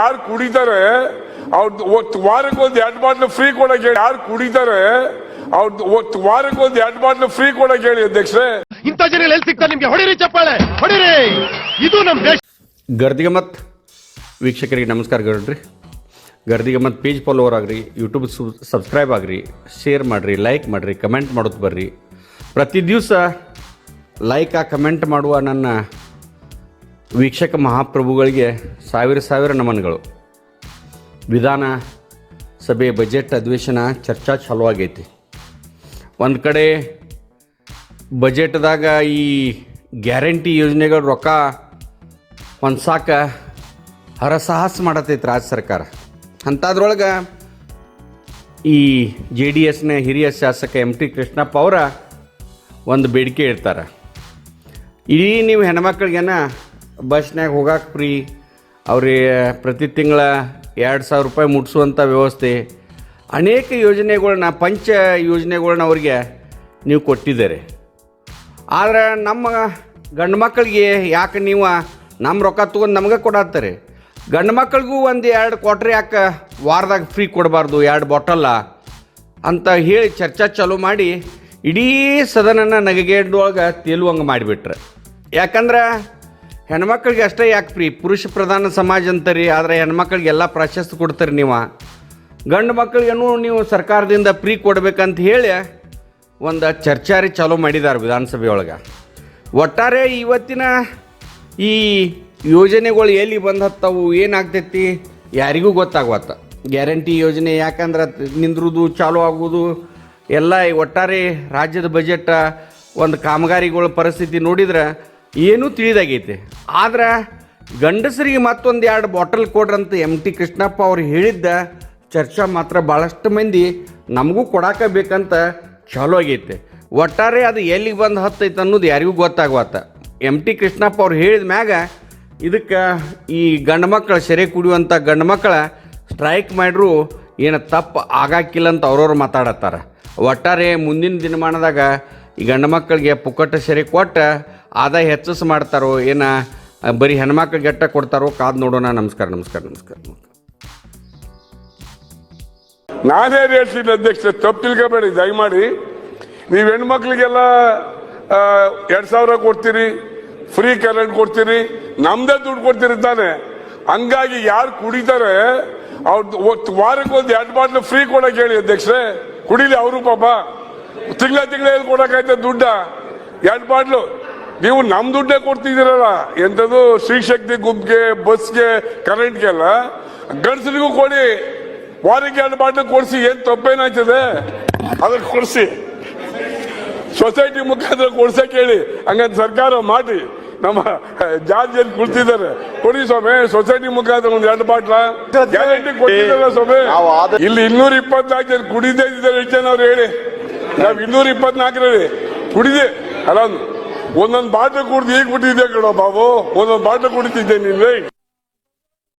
ಯಾರು ಕುಡಿತಾರೆ ಅವ್ರದ್ದು ವಾರಕ್ಕೆ ಒಂದು ಎರಡು ಬಾಟ್ಲು ಫ್ರೀ ಕೊಡಕ್ಕೆ ಹೇಳಿ ಯಾರು ಕುಡಿತಾರೆ ಅವ್ರದ್ದು ವಾರಕ್ಕೆ ಒಂದು ಎರಡು ಬಾಟ್ಲು ಫ್ರೀ ಕೊಡಕ್ಕೆ ಹೇಳಿ ಅಧ್ಯಕ್ಷರೇ. ಇಂಥ ಜನ ಎಲ್ಲಿ ಸಿಗ್ತಾರೆ ನಿಮಗೆ? ಹೊಡಿರಿ ಚಪ್ಪಾಳೆ ಹೊಡಿರಿ! ಇದು ನಮ್ಮ ದೇಶ. ಗರ್ದಿಗೆ ಮತ್ತು ವೀಕ್ಷಕರಿಗೆ ನಮಸ್ಕಾರ ಗೌಡ್ರಿ. ಗರ್ದಿಗೆ ಮತ್ತು ಪೇಜ್ ಫಾಲೋವರ್ ಆಗ್ರಿ ಯೂಟ್ಯೂಬ್ ಸಬ್ಸ್ಕ್ರೈಬ್ ಆಗ್ರಿ ಶೇರ್ ಮಾಡಿರಿ ಲೈಕ್ ಮಾಡಿರಿ ಕಮೆಂಟ್ ಮಾಡೋದು ಬರ್ರಿ. ಪ್ರತಿ ದಿವಸ ಲೈಕ್ ಆ ಕಮೆಂಟ್ ಮಾಡುವ ನನ್ನ ವೀಕ್ಷಕ ಮಹಾಪ್ರಭುಗಳಿಗೆ ಸಾವಿರ ಸಾವಿರ ನಮನಗಳು. ವಿಧಾನ ಸಭೆ ಬಜೆಟ್ ಅಧಿವೇಶನ ಚರ್ಚಾ ಚಾಲೂ ಆಗೈತಿ ಒಂದು ಕಡೆ ಬಜೆಟ್ದಾಗ ಈ ಗ್ಯಾರಂಟಿ ಯೋಜನೆಗಳು ರೊಕ್ಕ ಹೊಂದ್ಸಾಕ ಹರಸಾಹಸ ಮಾಡತೈತಿ ರಾಜ್ಯ ಸರ್ಕಾರ. ಅಂಥದ್ರೊಳಗೆ ಈ ಜೆ ಡಿ ಎಸ್ನ ಹಿರಿಯ ಶಾಸಕ ಎಂ ಟಿ ಕೃಷ್ಣಪ್ಪ ಅವರ ಒಂದು ಬೇಡಿಕೆ ಇಡ್ತಾರೆ. ಇಡೀ ನೀವು ಹೆಣ್ಮಕ್ಳಿಗೇನ ಬಸ್ನ್ಯಾಗ ಹೋಗಕ್ಕೆ ಫ್ರೀ. ಅವ್ರಿಗೆ ಪ್ರತಿ ತಿಂಗಳ ಎರಡು ಸಾವಿರ ರೂಪಾಯಿ ಮುಟ್ಸುವಂಥ ವ್ಯವಸ್ಥೆ. ಅನೇಕ ಯೋಜನೆಗಳನ್ನ ಪಂಚ ಯೋಜನೆಗಳನ್ನ ಅವ್ರಿಗೆ ನೀವು ಕೊಟ್ಟಿದ್ದೀರಿ. ಆದರೆ ನಮ್ಮ ಗಂಡು ಮಕ್ಕಳಿಗೆ ಯಾಕೆ ನೀವು ನಮ್ಮ ರೊಕ್ಕ ತೊಗೊಂಡು ನಮಗೆ ಕೊಡತ್ತಾರೆ? ಗಂಡು ಮಕ್ಕಳಿಗೂ ಒಂದು ಎರಡು ಕ್ವಾಟ್ರ್ ಯಾಕೆ ವಾರದಾಗ ಫ್ರೀ ಕೊಡಬಾರ್ದು, ಎರಡು ಬಾಟಲ್ಲ ಅಂತ ಹೇಳಿ ಚರ್ಚಾ ಚಾಲೂ ಮಾಡಿ ಇಡೀ ಸದನನ ನಗಗೇಡ್ದೊಳಗೆ ತೇಲುವಂಗೆ ಮಾಡಿಬಿಟ್ರೆ. ಯಾಕಂದ್ರೆ ಹೆಣ್ಮಕ್ಳಿಗೆ ಅಷ್ಟೇ ಯಾಕೆ ಫ್ರೀ ಪುರುಷ ಪ್ರಧಾನ ಸಮಾಜ ಅಂತರಿ, ಆದರೆ ಹೆಣ್ಮಕ್ಳಿಗೆಲ್ಲ ಪ್ರಾಶಸ್ತ್ಯ ಕೊಡ್ತಾರೆ ನೀವು. ಗಂಡು ಮಕ್ಕಳಿಗೇನು ನೀವು ಸರ್ಕಾರದಿಂದ ಫ್ರೀ ಕೊಡಬೇಕಂತ ಹೇಳಿ ಒಂದು ಚರ್ಚಾರಿ ಚಾಲೂ ಮಾಡಿದ್ದಾರೆ ವಿಧಾನಸಭೆಯೊಳಗೆ. ಒಟ್ಟಾರೆ ಇವತ್ತಿನ ಈ ಯೋಜನೆಗಳು ಎಲ್ಲಿ ಬಂದು ಹತ್ತವು ಏನಾಗ್ತೈತಿ, ಯಾರಿಗೂ ಗೊತ್ತಾಗುವತ್ತ. ಗ್ಯಾರಂಟಿ ಯೋಜನೆ ಯಾಕಂದ್ರೆ ನಿಂದ್ರುದು, ಚಾಲೂ ಆಗುವುದು ಎಲ್ಲ ಒಟ್ಟಾರೆ ರಾಜ್ಯದ ಬಜೆಟ್ ಒಂದು ಕಾಮಗಾರಿಗಳ ಪರಿಸ್ಥಿತಿ ನೋಡಿದ್ರೆ ಏನೂ ತಿಳಿದಾಗೈತೆ. ಆದ್ರೆ ಗಂಡಸರಿಗೆ ಮತ್ತೊಂದು ಎರಡು ಬಾಟಲ್ ಕೊಡ್ರಂತ ಎಂ ಟಿ ಕೃಷ್ಣಪ್ಪ ಅವ್ರು ಹೇಳಿದ್ದ ಚರ್ಚಾ ಮಾತ್ರ ಭಾಳಷ್ಟು ಮಂದಿ ನಮಗೂ ಕೊಡಾಕ ಬೇಕಂತ ಚಾಲೂ ಆಗೈತೆ. ಒಟ್ಟಾರೆ ಅದು ಎಲ್ಲಿಗೆ ಬಂದು ಹತ್ತೈತೆ ಅನ್ನೋದು ಯಾರಿಗೂ ಗೊತ್ತಾಗುವತ್ತ. ಎಂ ಟಿ ಕೃಷ್ಣಪ್ಪ ಅವ್ರು ಹೇಳಿದ ಮ್ಯಾಗ ಇದಕ್ಕೆ ಈ ಗಂಡು ಮಕ್ಕಳು ಸೆರೆ ಕುಡಿಯುವಂಥ ಗಂಡು ಮಕ್ಕಳ ಸ್ಟ್ರೈಕ್ ಮಾಡಿದ್ರು ಏನು ತಪ್ಪು ಆಗಾಕಿಲ್ಲ ಅಂತ ಅವ್ರವ್ರು ಮಾತಾಡತ್ತಾರ. ಒಟ್ಟಾರೆ ಮುಂದಿನ ದಿನಮಾನದಾಗ ಈ ಗಂಡು ಮಕ್ಕಳಿಗೆ ಪುಕ್ಕಟ್ಟ ಸರಿ ಕೊಟ್ಟ ಆದಾಯ ಹೆಚ್ಚಿಸ್ ಮಾಡ್ತಾರೋ, ಏನು ಬರೀ ಹೆಣ್ಮಕ್ಳಿಗೆ ಎಟ್ಟ ಕೊಡ್ತಾರೋ ಕಾದು ನೋಡೋಣ. ನಮಸ್ಕಾರ ನಮಸ್ಕಾರ ನಮಸ್ಕಾರ. ನಾನೇ ಹೇಳ್ತೀನಿ ಅಧ್ಯಕ್ಷ, ತಪ್ಪು ತಿಳ್ಕೊಬೇಡಿ, ದಯಮಾಡಿ. ನೀವು ಹೆಣ್ಮಕ್ಳಿಗೆಲ್ಲ ಎರಡು ಸಾವಿರ ಕೊಡ್ತೀರಿ, ಫ್ರೀ ಕರೆಂಟ್ ಕೊಡ್ತೀರಿ, ನಮ್ದೇ ದುಡ್ಡು ಕೊಡ್ತೀರಿ ತಾನೆ. ಹಂಗಾಗಿ ಯಾರು ಕುಡಿತಾರೆ ಅವ್ರದ್ದು ವಾರಕ್ಕೆ ಒಂದು ಎರಡು ಬಾಟ್ಲು ಫ್ರೀ ಕೊಡಕ್ಕೆ ಹೇಳಿ ಅಧ್ಯಕ್ಷರೇ. ಕುಡಿಲಿ ಅವರು ಪಾಪ. ತಿಂಗಳ ತಿಂಗಳ ಎಲ್ಲಿ ಕೊಡಕ್ಕಾಯ್ತದೆ ದುಡ್ಡ? ಎರಡು ಬಾಟ್ಲು ನೀವು ನಮ್ಮ ದುಡ್ಡೇ ಕೊಡ್ತಿದ್ದೀರಲ್ಲ ಎಂಥದ್ದು ಶ್ರೀ ಶಕ್ತಿ ಗುಂಪ್ಗೆ ಬಸ್ಗೆ ಕರೆಂಟ್ಗೆಲ್ಲ ಗಂಡಸರಿಗೂ ಕೊಡಿ. ವಾರಕ್ಕೆ ಎರಡು ಬಾಟ್ಲು ಕೊಡಿಸಿ ಏನು ತಪ್ಪೇನಾಯ್ತದೆ? ಅದಕ್ಕೆ ಕೊಡಿಸಿ. ಸೊಸೈಟಿ ಮುಖಾಂತರ ಕೊಡ್ಸಕ್ ಹೇಳಿ ಹಂಗಂತ ಸರ್ಕಾರ ಮಾಡಿ. ನಮ್ಮ ಜಾರ್ಜ್ ಅಲ್ಲಿ ಕುಳಿತಿದ್ದಾರೆ? ಕೊಡಿ ಸ್ವಾಮಿ ಸೊಸೈಟಿ ಮುಖಾಂತರ ಒಂದ್ ಎರಡು ಬಾಟ್ಲ ಗ್ಯಾರಂಟಿ ಕೊಟ್ಟಿದ್ದಾರೆ ಸ್ವಾಮಿ. ಇಲ್ಲಿ ಇನ್ನೂರ ಇಪ್ಪತ್ನಾಲ್ಕು ಜನ ಕುಡಿದೇ ಇದ್ದಾರೆ ಎಷ್ಟು ಜನ ಅವ್ರು ಹೇಳಿ. ನಾವ್ ಇನ್ನೂರ ಇಪ್ಪತ್ನಾಲ್ಕರಲ್ಲಿ ಕುಡಿದೆ. ಅಲ್ಲ, ಒಂದೊಂದು ಬಾಟ್ಲು ಕುಡಿದು ಈಗ ಬಿಟ್ಟಿದ್ದೆ ಕಣೋ ಬಾಬು? ಒಂದೊಂದು ಬಾಟ್ಲು ಕುಡಿತಿದ್ದೆ ನೀನು